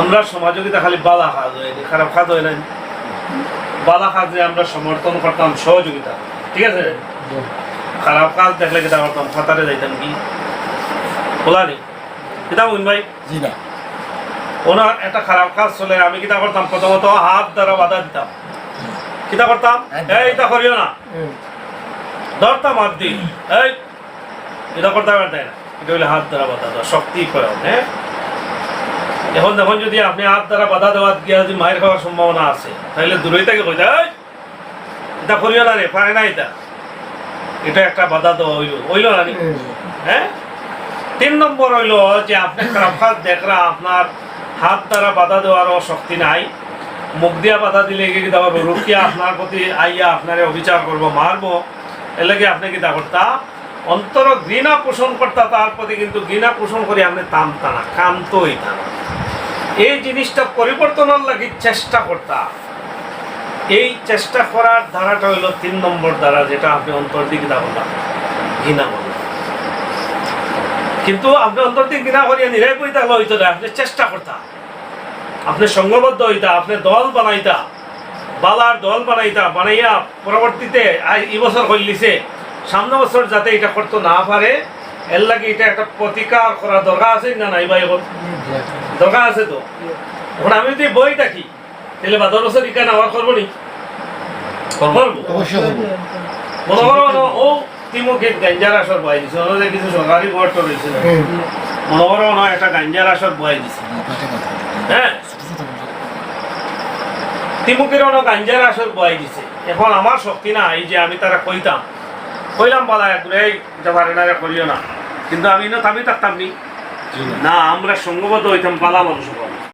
আমরা সহযোগিতা খালি বালা কাজ হয় খারাপ কাজ হয় না। বালা কাজে আমরা সমর্থন করতাম সহযোগিতা। ঠিক আছে? খারাপ কাজ দেখলে কিতা করতাম ফাতারে যাইতাম কি? বলা নি কিতা বুন ভাই? জি না। ওনার একটা খারাপ কাজ চলে আমি কিতা করতাম? প্রথমত হাত দ্বারা বাধা দিতাম। কিতা করতাম? এই এটা করিও না। ধরতাম হাত দিই এই এটা করতাম না। এটা হইলে হাত দ্বারা বাধা দেওয়া শক্তি প্রয়োগ হ্যাঁ? এখন দেখুন যদি আপনি হাত দ্বারা বাধা দেওয়া গিয়া যদি মায়ের খাওয়ার সম্ভাবনা আছে তাহলে দূরেই থেকে কইতা এই এটা করিও না রে পারে না এটা। এটা একটা বাধা দেওয়া হইল হইল না হ্যাঁ। তিন নম্বর হইল যে আপনি খারাপ কাজ দেখরা আপনার হাত দ্বারা বাধা দেওয়ারও শক্তি নাই। মুখ দিয়া বাধা দিলে কি করব রুকিয়া আপনার প্রতি আইয়া আপনারে অবিচার করব মারবো। এর লাগে আপনি কিতা করতা? অন্তর ঘৃণা পোষণ করতা তার প্রতি কিন্তু ঘৃণা পোষণ করে আপনি টানতা না কান্ত হইতা না। এই জিনিসটা পরিবর্তনের লাগি চেষ্টা করতা। এই চেষ্টা করার ধারাটা হইল তিন নম্বর দ্বারা যেটা আপনি অন্তর দিকে দা বললাম, ঘৃণা বললাম। কিন্তু আপনি অন্তর দিকে ঘৃণা করিয়া বই থাকলে হইতো না, আপনি চেষ্টা করতা। আপনি সংঘবদ্ধ হইতা, আপনি দল বানাইতা, বালার দল বানাইতা, বানাইয়া পরবর্তীতে এই বছর হইলিছে সামনে বছর যাতে এটা করতে না পারে এর লাগে এটা একটা প্রতিকার করা দরকার আছে না নাই ভাই দরকার আছে তো? এখন আমি যদি বই থাকি তাহলে বছর ইকা নেওয়া করব নি? করব অবশ্যই হব মনে করো ও তিমুখে গাঞ্জার আসর বয়াই দিছে। ওনাদের কিছু সরকারি গর্ত রয়েছে না। মনে করো না একটা গাঞ্জার আসর বয়াই দিছে। হ্যাঁ? তিমুখের অনেক গাঞ্জার আসর বয়াই দিছে। এখন আমার শক্তি না এই যে আমি তারা কইতাম। কইলাম বলা এই এটা পারে করিও না। কিন্তু আমি না থামি থাকতাম নি। না। আমরা সঙ্গবদ্ধ হইতাম পালা মানুষ